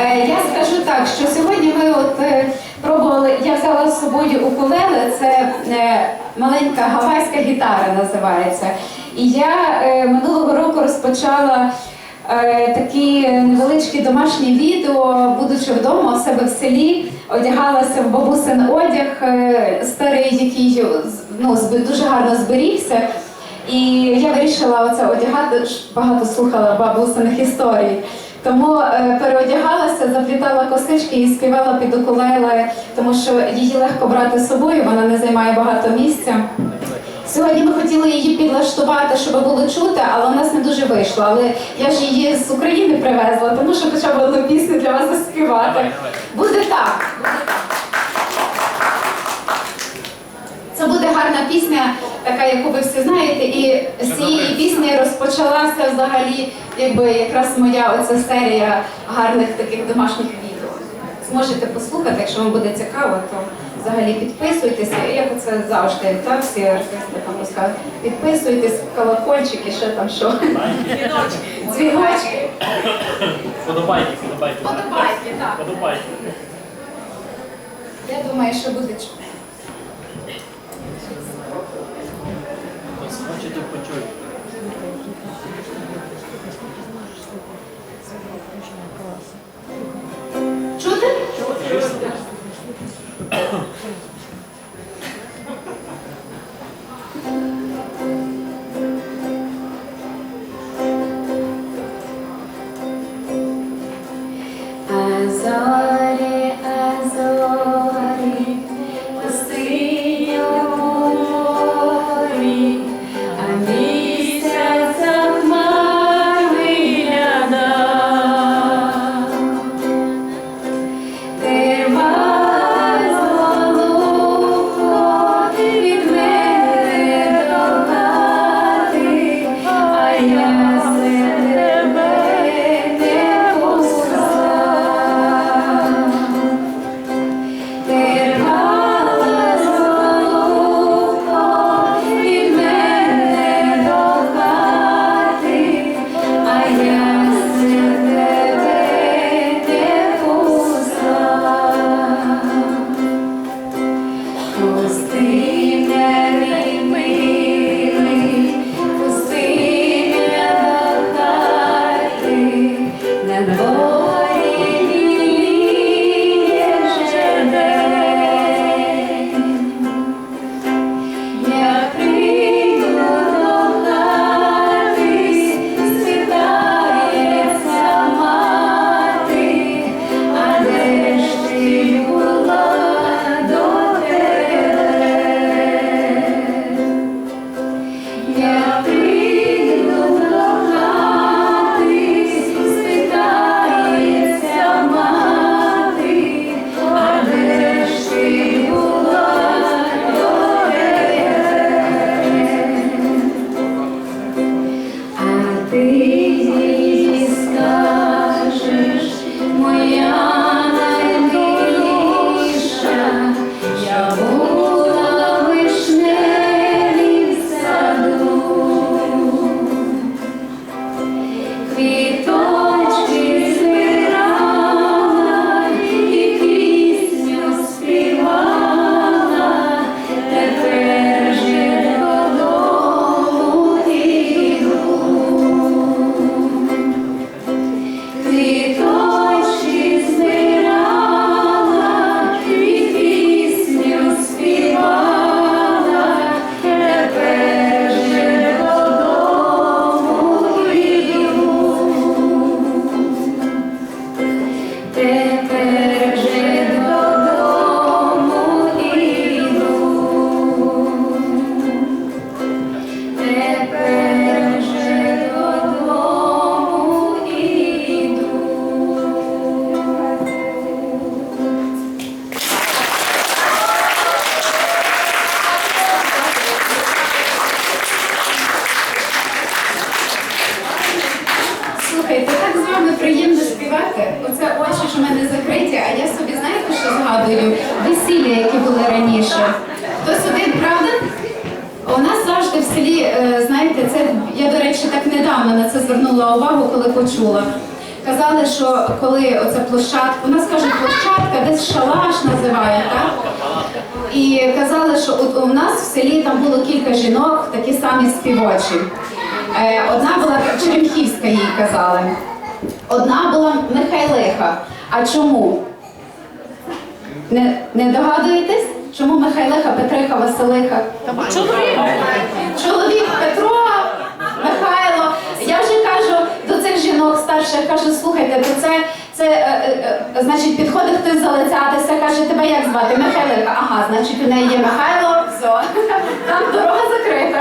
Е, Я скажу так, що сьогодні ми от е, пробували, я взяла з собою укулеле, це е, маленька гавайська гітара називається. І я минулого року розпочала такі невеличкі домашні відео, будучи вдома у себе в селі, одягалася в бабусин одяг старий, який ну, дуже гарно зберігся. І я вирішила оце одягати, багато слухала бабусиних історій. Тому е, переодягалася, заплітала косички і співала під укулеле, тому що її легко брати з собою, вона не займає багато місця. Сьогодні ми хотіли її підлаштувати, щоб було чути, але у нас не дуже вийшло. Але я ж її з України привезла, тому що хоча б одну пісню для вас заспівати. Буде так. Буде так. Це буде гарна пісня, така, яку ви всі знаєте, і з цієї пісні розпочалася взагалі, якби якраз моя оця серія гарних таких домашніх відео. Зможете послухати, якщо вам буде цікаво, то взагалі підписуйтеся. Як це завжди, так всі артисти там розказують. Підписуйтесь, колокольчики, ще там що. Дзвіночки. Дзвіночки. Подобайки, подобайки. Подобайки, так. Подобайки. Я думаю, що буде чути. Хтось хоче, то Чути? Чути? Я вами приємно співати. Оце очі ж у мене закриті, а я собі знаєте, що згадую? Весілля, які були раніше. Хтось один, правда? У нас завжди в селі, е, знаєте, це я, до речі, так недавно на це звернула увагу, коли почула. казали, що коли оця площадка, у нас кажуть площадка, десь шалаш називають, так? І казали, що от у нас в селі там було кілька жінок, такі самі співочі. Е, Одна була Черемхівська, їй казали. Одна була Михайлиха. А чому? Не, не догадуєтесь? Чому Михайлиха, Петриха, Василиха? Чоловік. Чоловік Петро, Михайло. Я вже кажу до цих жінок старших, кажу, слухайте, то це, це е, е, е, значить, підходить хтось залицятися, каже, тебе як звати? Михайлика. Ага, значить, у неї є Михайло, все, там дорога закрита.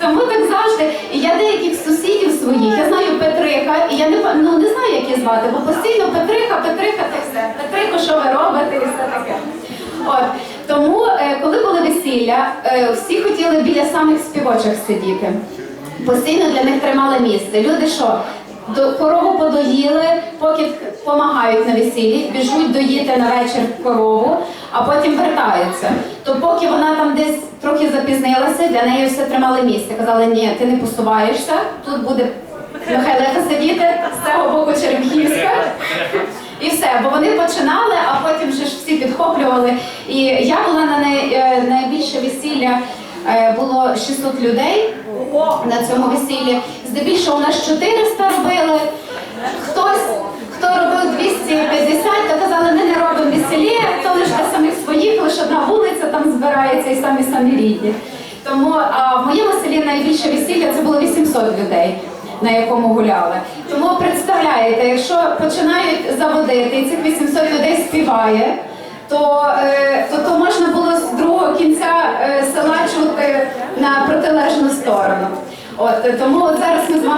Тому так завжди. І я деяких сусідів своїх, я знаю Петриха, і я не, ну, не знаю, як її звати, бо постійно Петриха, Петриха, та все. Петрико, що ви робите, і все таке. От. Тому, е, коли були весілля, е, всі хотіли біля самих співочих сидіти. Постійно для них тримали місце. Люди що? До корову подоїли, поки допомагають на весіллі, біжуть доїти на вечір корову, а потім вертаються. То поки вона там десь трохи запізнилася, для неї все тримали місце. Казали, ні, ти не посуваєшся, тут буде Михайлика сидіти, з цього боку Черемхівська. І все, бо вони починали, а потім вже ж всі підхоплювали. І я була на е, найбільше весілля, е, було 600 людей на цьому весіллі. Здебільшого у нас 400 робили. Хтось, хто робив 250, то казали, ми не робимо весілля, то лише для самих своїх, лише одна вулиця там збирається і самі самі рідні. Тому а в моєму селі найбільше весілля це було 800 людей. На якому гуляли. Тому представляєте, якщо починають заводити і цих 800 людей співає, то, е, то, то можна було з другого кінця е, села чути на протилежну сторону. От тому от зараз